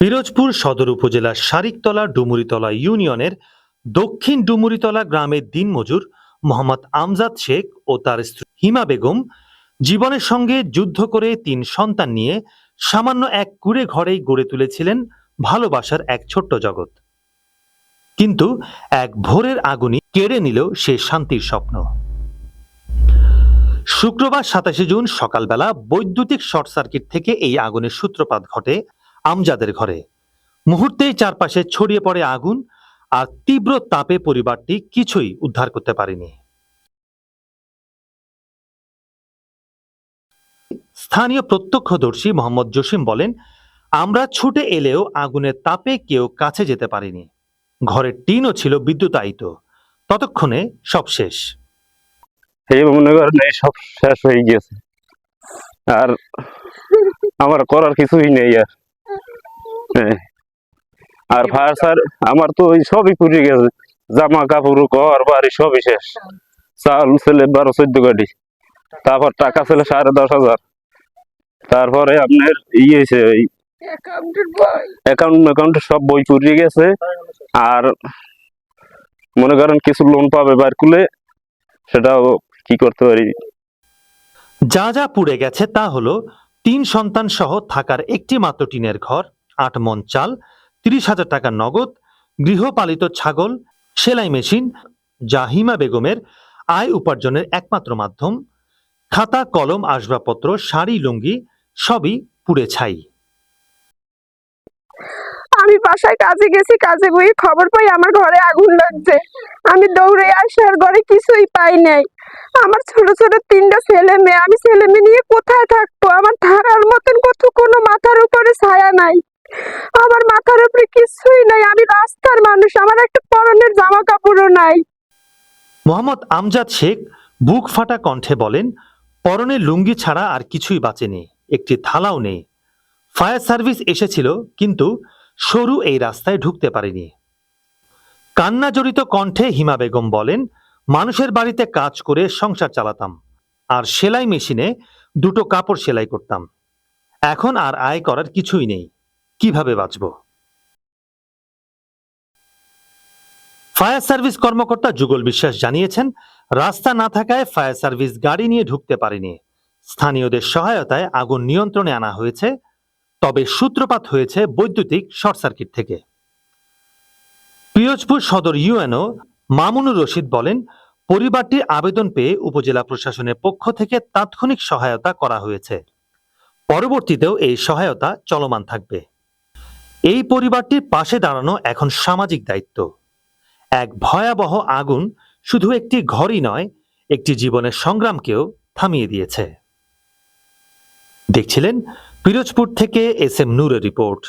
পিরোজপুর সদর উপজেলার শারিকতলা ডুমুরিতলা ইউনিয়নের দক্ষিণ ডুমুরিতলা গ্রামের দিনমজুর মোহাম্মদ আমজাদ শেখ ও তার স্ত্রী হিমা বেগম জীবনের সঙ্গে যুদ্ধ করে তিন সন্তান নিয়ে সামান্য এক কুড়ে ঘরেই গড়ে তুলেছিলেন ভালোবাসার এক ছোট্ট জগৎ। কিন্তু এক ভোরের আগুনই কেড়ে নিল সে শান্তির স্বপ্ন। শুক্রবার সাতাশে জুন সকালবেলা বৈদ্যুতিক শর্ট সার্কিট থেকে এই আগুনের সূত্রপাত ঘটে আমজাদের ঘরে। মুহূর্তেই চারপাশে ছড়িয়ে পড়ে আগুন আর তীব্র তাপে পরিবারটি কিছুই উদ্ধার করতে পারেনি। স্থানীয় প্রত্যক্ষদর্শী মোহাম্মদ জসিম বলেন, আমরা ছুটে এলেও আগুনের তাপে কেউ কাছে যেতে পারিনি। ঘরের টিনও ছিল বিদ্যুতায়িত। ততক্ষণে সব শেষ। এই মনে করেন এই সব শেষ হয়ে গেছে আর আমার করার কিছুই নেই আর। হ্যাঁ। আর ফায়ার স্যার আমার তো ওই সবই পুড়ে গেছে। জামা কাপড় ঘর বাড়ি সবই শেষ। চাল ছেলে বারো চোদ্দ গাড়ি তারপর টাকা ছিল সাড়ে দশ হাজার। তারপরে আপনার ইয়ে হয়েছে ওই অ্যাকাউন্ট অ্যাকাউন্টে সব বই পুড়িয়ে গেছে। আর মনে করেন কিছু লোন পাবে বার করলে সেটাও কি করতে পারি? যা যা পুড়ে গেছে তা হলো তিন সন্তান সহ থাকার একটি মাত্র টিনের ঘর, আট মন চাল, তিরিশ হাজার টাকা নগদ, গৃহপালিত ছাগল, সেলাই মেশিন, যা হিমা বেগমের আয় উপার্জনের একমাত্র মাধ্যম। খাতা, কলম, আসবাবপত্র, শাড়ি, লুঙ্গি সবই পুড়ে ছাই। আমি বাসায় কাজে গেছি, কাজে গিয়ে খবর পাই আমার ঘরে আগুন লাগছে। আমি দৌড়ে আসি আর ঘরে কিছুই পাই নাই। আমার ছোট ছোট তিনটা ছেলে মেয়ে, আমি ছেলে মেয়ে নিয়ে কোথায় থাকব? আমার থাকার মতন কত কোনো মাথার উপরে ছায়া নাই। আমার মাথার উপরে কিছুই নাই। আমি রাস্তার মানুষ, আমার একটা পরনের জামা কাপড়ও নাই। মোহাম্মদ আমজাদ শেখ বুক ফাটা কণ্ঠে বলেন, পরনে লুঙ্গি ছাড়া আর কিছুই বাঁচেনি, একটি থালাও নেই। ফায়ার সার্ভিস এসেছিল, কিন্তু সরু এই রাস্তায় ঢুকতে পারেনি। কান্না জড়িত কণ্ঠে হিমা বেগম বলেন, মানুষের বাড়িতে কাজ করে সংসার চালাতাম, আর সেলাই মেশিনে দুটো কাপড় সেলাই করতাম। এখন আর আয় করার কিছুই নেই, কীভাবে বাঁচব? ফায়ার সার্ভিস কর্মকর্তা যুগল বিশ্বাস জানিয়েছেন, রাস্তা না থাকায় ফায়ার সার্ভিস গাড়ি নিয়ে ঢুকতে পারেনি। স্থানীয়দের সহায়তায় আগুন নিয়ন্ত্রণে আনা হয়েছে তবে সূত্রপাত হয়েছে বৈদ্যুতিক শর্ট সার্কিট থেকে। পিরোজপুর সদর ইউএনও মামুনুর রশিদ বলেন পরিবারটির আবেদন পেয়ে উপজেলা প্রশাসনের পক্ষ থেকে তাৎক্ষণিক সহায়তা করা হয়েছে। পরবর্তীতেও এই সহায়তা চলমান থাকবে। এই পরিবারটির পাশে দাঁড়ানো এখন সামাজিক দায়িত্ব। এক ভয়াবহ আগুন শুধু একটি ঘরই নয়, একটি জীবনের সংগ্রামকেও থামিয়ে দিয়েছে। দেখছিলেন পিরোজপুর থেকে এস এম নূরের রিপোর্ট।